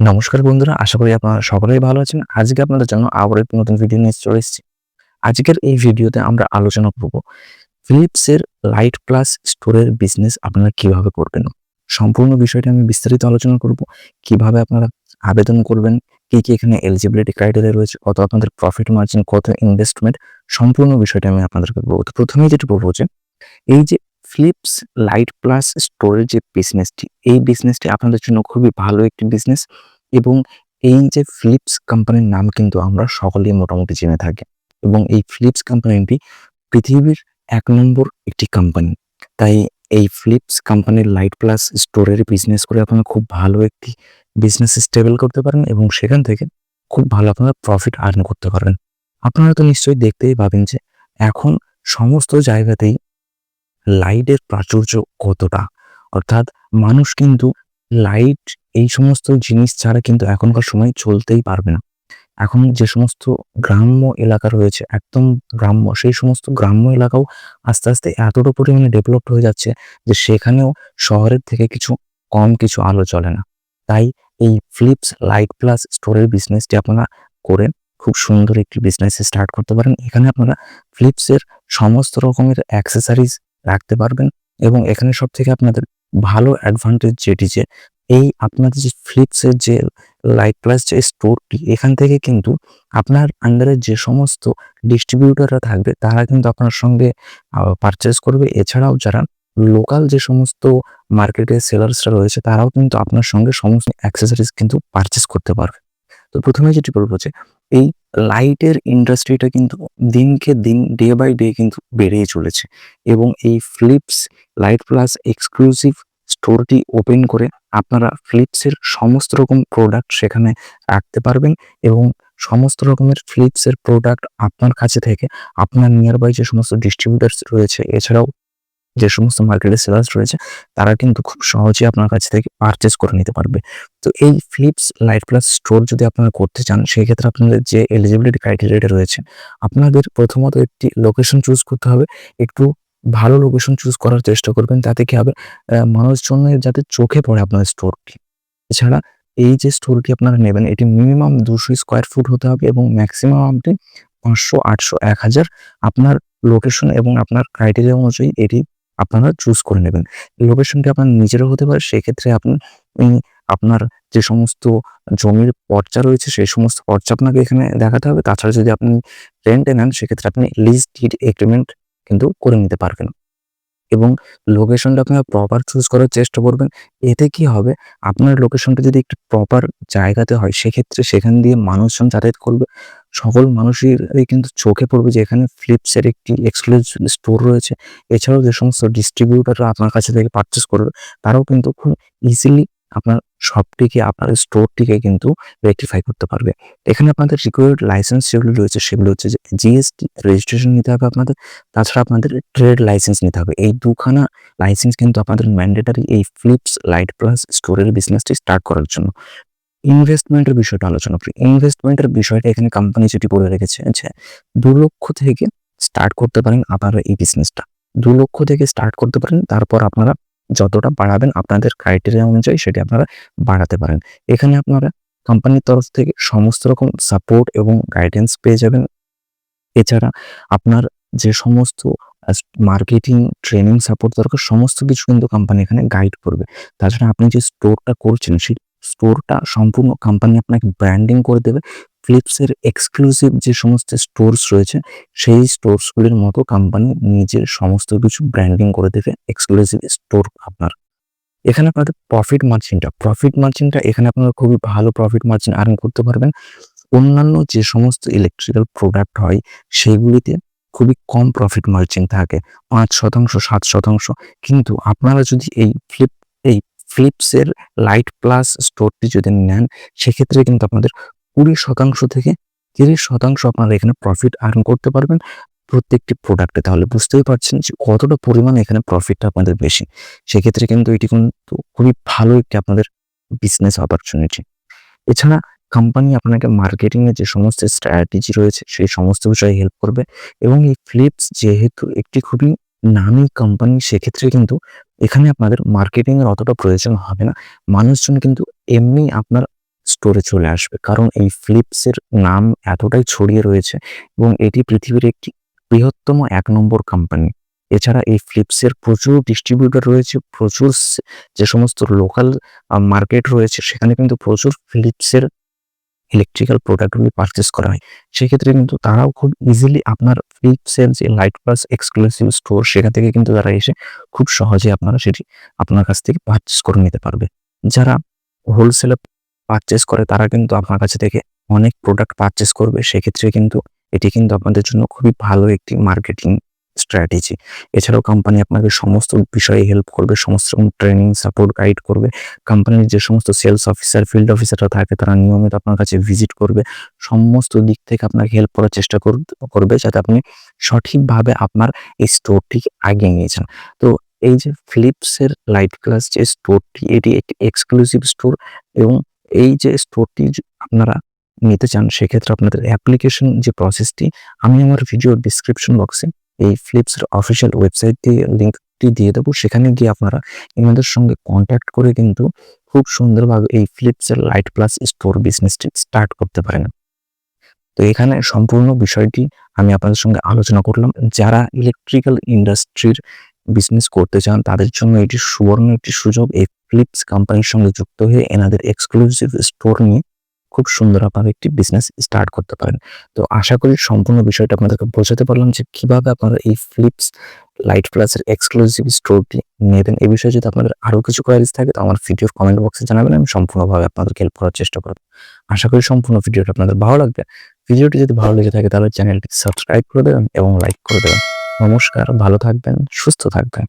নমস্কার বন্ধুরা, আশা করি আপনারা সকলেই ভালো আছেন। আজকে আপনাদের জন্য আবার একটি নতুন ভিডিও নিয়ে চলে এসেছি। আজকের এই ভিডিওতে আমরা আলোচনা করব ফিলিপসের লাইট প্লাস স্টোরের বিজনেস আপনারা কীভাবে করবেন? সম্পূর্ণ বিষয়টি আমি বিস্তারিত আলোচনা করব। কীভাবে আপনারা আবেদন করবেন? কি কি এখানে এলিজিবিলিটি ক্রাইটেরিয়া রয়েছে? কত আপনাদের প্রফিট মার্জিন কত? ইনভেস্টমেন্ট সম্পূর্ণ বিষয়টি আমি আপনাদেরকে বলব। তো প্রথমেই যেটা বলব যে, এই যে ফিলিপস লাইট প্লাস স্টোরের যে বিজনেসটি এই বিজনেসটি আপনাদের জন্য খুবই ভালো একটি বিজনেস এবং এই যে ফ্লিপস কোম্পানির নাম কিন্তু আমরা সকলেই মোটামুটি জেনে থাকি এবং এই ফ্লিপস কোম্পানিটি পৃথিবীর এক নম্বর একটি কোম্পানি তাই এই ফ্লিপস কোম্পানির লাইট প্লাস স্টোরের বিজনেস করে আপনারা খুব ভালো একটি বিজনেস স্টেবল করতে পারেন এবং সেখান থেকে খুব ভালো আপনারা প্রফিট আর্ন করতে পারেন আপনারা তো নিশ্চয়ই দেখতেই পাবেন যে এখন সমস্ত জায়গাতেই লাইটের প্রাচুর্য কতটা? অর্থাৎ মানুষ কিন্তু লাইট এই সমস্ত জিনিস ছাড়া কিন্তু এখনকার সময় চলতেই পারবে না। এখন যে সমস্ত গ্রাম্য এলাকা রয়েছে, একদম গ্রাম্য, সেই সমস্ত গ্রাম্য এলাকাও আস্তে আস্তে এতটা পরিমাণে ডেভেলপড হয়ে যাচ্ছে যে সেখানেও শহরের থেকে কিছু কম কিছু আলো চলে না। তাই এই ফ্লিপস লাইট প্লাস স্টোরের বিজনেসটি আপনারা করে খুব সুন্দর একটি বিজনেস স্টার্ট করতে পারেন। এখানে আপনারা ফ্লিপসের সমস্ত রকমের অ্যাক্সেসারিজ রাখতে পারবেন। এবং এখানে সব থেকে আপনাদের ভালো অ্যাডভান্টেজ যেটি যে, এই আপনাদের যে ফ্লিপসের যে লাইট প্লাস যে স্টোরটি এখান থেকে কিন্তু আপনার আন্ডারে যে সমস্ত ডিস্ট্রিবিউটাররা থাকবে, তারা কিন্তু আপনার সঙ্গে পারচেস করবে। এছাড়াও যারা লোকাল যে সমস্ত মার্কেটে সেলার্সরা রয়েছে, তারাও কিন্তু আপনার সঙ্গে সমস্ত অ্যাক্সেসরিজ কিন্তু পারচেস করতে পারবে। তো প্রথমে যেটি বলব যে এই লাইটের ইন্ডাস্ট্রিটা কিন্তু দিনকে দিন ডে বাই ডে কিন্তু বেড়েই চলেছে। এবং এই ফ্লিপস লাইট প্লাস এক্সক্লুসিভ স্টোরটি ওপেন করে আপনারা ফ্লিপসের সমস্ত রকম প্রোডাক্ট সেখানে রাখতে পারবেন এবং সমস্ত রকমের ফ্লিপসের প্রোডাক্ট আপনার কাছে থেকে, আপনার নিয়ার বাই যে সমস্ত ডিস্ট্রিবিউটার্স রয়েছে, এছাড়াও যে সমস্ত মার্কেটে সেলার্স রয়েছে, তারা কিন্তু খুব সহজেই আপনার কাছ থেকে পারচেস করে নিতে পারবে। তো এই ফ্লিপস লাইট প্লাস স্টোর যদি আপনারা করতে চান, সেক্ষেত্রে আপনাদের যে এলিজিবিলিটি ক্রাইটেরিয়াটা রয়েছে, আপনাদের প্রথমত একটি লোকেশন চুজ করতে হবে। একটু ভালো লোকেশন চুজ করার চেষ্টা করবেন, তাতে কি হবে? মানুষজনের যাতে চোখে পড়ে আপনার স্টোরটি এছাড়া এই যে স্টোরটি আপনারা নেবেন, এটি মিনিমাম দুশো স্কোয়ার ফুট হতে হবে এবং ম্যাক্সিমাম আপনি পাঁচশো, আটশো, এক হাজার আপনার লোকেশন এবং আপনার ক্রাইটেরিয়া অনুযায়ী এটি আপনারা চুজ করে নেবেন। লোকেশনটি আপনার নিজেরও হতে পারে, সেক্ষেত্রে আপনি আপনার যে সমস্ত জমির পর্চা রয়েছে, সেই সমস্ত পর্চা আপনাকে এখানে দেখাতে হবে। তাছাড়া যদি আপনি রেন্টে নেন, সেক্ষেত্রে আপনি লিজ ডিড এগ্রিমেন্ট কিন্তু করে নিতে পারবেন। এবং লোকেশনটা আপনারা প্রপার চুজ করার চেষ্টা করবেন। এতে কি হবে? আপনার লোকেশনটা যদি একটু প্রপার জায়গাতে হয়, সেক্ষেত্রে সেখান দিয়ে মানুষজন যাতায়াত করবে। সকল মানুষেরই কিন্তু চোখে পড়বে যে এখানে ফ্লিপসের একটি এক্সক্লুসিভ স্টোর রয়েছে। এছাড়াও যে সমস্ত ডিস্ট্রিবিউটাররা আপনার কাছে থেকে পারচেস করবে, তারাও কিন্তু খুব ইজিলি আপনার শপটিকে আপনার স্টোরটিকে কিন্তু রেক্টিফাই করতে পারবে। এখানে আপনাদের রিকোয়ার্ড লাইসেন্স যেগুলো রয়েছে, সেগুলো হচ্ছে যে জিএসটি রেজিস্ট্রেশন নিতে হবে আপনাদের, তাছাড়া আপনাদের ট্রেড লাইসেন্স নিতে হবে। এই দুখানা লাইসেন্স কিন্তু আপনাদের ম্যান্ডেটারি এই ফ্লিপস লাইট প্লাস স্টোরের বিজনেসটি স্টার্ট করার জন্য। ইনভেস্টমেন্টের বিষয়টা আলোচনা করি। ইনভেস্টমেন্টের বিষয়টা এখানে কোম্পানি যেটি বলে রেখেছে আচ্ছা দু লক্ষ থেকে স্টার্ট করতে পারেন আপনারা এই বিজনেসটা দু লক্ষ থেকে স্টার্ট করতে পারেন, তারপর আপনারা যতটা বাড়াবেন আপনাদের ক্রাইটেরিয়া অনুযায়ী সেটি আপনারা বাড়াতে পারেন। এখানে আপনারা কোম্পানির তরফ থেকে সমস্ত রকম সাপোর্ট এবং গাইডেন্স পেয়ে যাবেন। এছাড়া আপনার যে সমস্ত মার্কেটিং ট্রেনিং সাপোর্ট দরকার, সমস্ত কিছু কিন্তু কোম্পানি এখানে গাইড করবে। তাছাড়া আপনি যে স্টোরটা করছেন, সেই স্টোরটা সম্পূর্ণ কোম্পানি আপনাকে ব্র্যান্ডিং করে দেবে। ফ্লিপসের এক্সক্লুসিভ যে সমস্ত স্টোরস রয়েছে, সেই স্টোরসগুলির মতো কোম্পানি নিজের সমস্ত কিছু ব্র্যান্ডিং করে দেবে এক্সক্লুসিভ স্টোর আপনার। এখানে আপনাদের প্রফিট মার্জিনটা প্রফিট মার্জিনটা এখানে আপনারা খুবই ভালো প্রফিট মার্জিন আর্ন করতে পারবেন। অন্যান্য যে সমস্ত ইলেকট্রিক্যাল প্রোডাক্ট হয়, সেগুলিতে খুবই কম প্রফিট মার্জিন থাকে, পাঁচ শতাংশ, সাত শতাংশ। কিন্তু আপনারা যদি এই ফ্লিপ ফ্লিপসের লাইট প্লাস স্টোরটি যদি নেন, সেক্ষেত্রে কিন্তু আপনাদের কুড়ি শতাংশ থেকে তিরিশ শতাংশ আপনারা এখানে প্রফিট আর্ন করতে পারবেন প্রত্যেকটি প্রোডাক্টে তাহলে বুঝতেই পারছেন যে কতটা পরিমাণে এখানে প্রফিটটা আপনাদের বেশি। সেক্ষেত্রে কিন্তু এটি কিন্তু খুবই ভালো একটি আপনাদের বিজনেস অপরচুনিটি এছাড়া কোম্পানি আপনাকে মার্কেটিং এর যে সমস্ত স্ট্র্যাটেজি রয়েছে, সেই সমস্ত বিষয়ে হেল্প করবে এবং এই ফ্লিপস যেহেতু একটি খুবই নামি কোম্পানি সেক্ষেত্রে কিন্তু এখানে আপনাদের মার্কেটিং এর অতটা প্রয়োজন হবে না। মানুষজন কিন্তু এমনি আপনার স্টোরে চলে আসবে। কারণ এই ফ্লিপসের নাম এতটাই ছড়িয়ে রয়েছে এবং এটি পৃথিবীর একটি বৃহত্তম এক নম্বর কোম্পানি এছাড়া এই ফ্লিপসের প্রচুর ডিস্ট্রিবিউটর রয়েছে, প্রচুর যে সমস্ত লোকাল মার্কেট রয়েছে, সেখানে কিন্তু প্রচুর ফিলিপসের ইলেকট্রিক্যাল প্রোডাক্টগুলি পারচেস করা হয়। সেক্ষেত্রে কিন্তু তারাও খুব ইজিলি আপনার ফিলিপসের যে লাইট প্লাস এক্সক্লুসিভ স্টোর সেখান থেকে কিন্তু তারা এসে খুব সহজে আপনারা সেটি আপনার কাছ থেকে পারচেস করে নিতে পারবে। যারা হোলসেলে পারচেস করে, তারা কিন্তু আপনার কাছে থেকে অনেক প্রোডাক্ট পারচেস করবে। সেক্ষেত্রে কিন্তু এটি কিন্তু আপনাদের জন্য খুবই ভালো একটি মার্কেটিং স্ট্র্যাটেজি এছাড়াও কোম্পানি আপনাকে সমস্ত বিষয়ে হেল্প করবে, সমস্ত রকম ট্রেনিং সাপোর্ট গাইড করবে। কোম্পানির যে সমস্ত সেলস অফিসার ফিল্ড অফিসাররা থাকে, তারা নিয়মিত আপনার কাছে ভিজিট করবে। সমস্ত দিক থেকে আপনাকে হেল্প করার চেষ্টা কর- করবে যাতে আপনি সঠিকভাবে আপনার এই স্টোরটিকে আগিয়ে নিয়ে যান। তো এই যে ফিলিপসের লাইট ক্লাস যে স্টোরটি এটি একটি এক্সক্লুসিভ স্টোর এবং এই যে স্টোরটি আপনারা নিতে চান, সেক্ষেত্রে আপনাদের অ্যাপ্লিকেশন যে প্রসেসটি আমি আমার ভিডিও ডিসক্রিপশন বক্সে এই ফ্লিপসের অফিসিয়াল ওয়েবসাইটটি লিঙ্কটি দিয়ে দেবো। সেখানে গিয়ে আপনারা এনাদের সঙ্গে কন্ট্যাক্ট করে কিন্তু খুব সুন্দরভাবে এই ফ্লিপসের লাইট প্লাস স্টোর বিজনেসটি স্টার্ট করতে পারেন। তো এখানে সম্পূর্ণ বিষয়টি আমি আপনাদের সঙ্গে আলোচনা করলাম। যারা ইলেকট্রিক্যাল ইন্ডাস্ট্রির বিজনেস করতে চান, তাদের জন্য এটি সুবর্ণ একটি সুযোগ। এই ফ্লিপস কোম্পানির সঙ্গে যুক্ত হয়ে এনাদের এক্সক্লুসিভ স্টোর নিয়ে খুব সুন্দর আপনারা একটি বিজনেস স্টার্ট করতে পারেন। তো আশা করি সম্পূর্ণ বিষয়টা আপনাদেরকে বোঝাতে পারলাম যে কীভাবে আপনারা এই ফ্লিপস লাইট প্লাসের এক্সক্লুসিভ স্টোরটি নেবেন। এই বিষয়ে যদি আপনাদের আরও কিছু কোয়ারিজ থাকে, তো আমার ভিডিওর কমেন্ট বক্সে জানাবেন, আমি সম্পূর্ণভাবে আপনাদেরকে হেল্প করার চেষ্টা করব। আশা করি সম্পূর্ণ ভিডিওটা আপনাদের ভালো লাগবে। ভিডিওটি যদি ভালো লেগে থাকে, তাহলে চ্যানেলটি সাবস্ক্রাইব করে দেবেন এবং লাইক করে দেবেন। নমস্কার, ভালো থাকবেন, সুস্থ থাকবেন।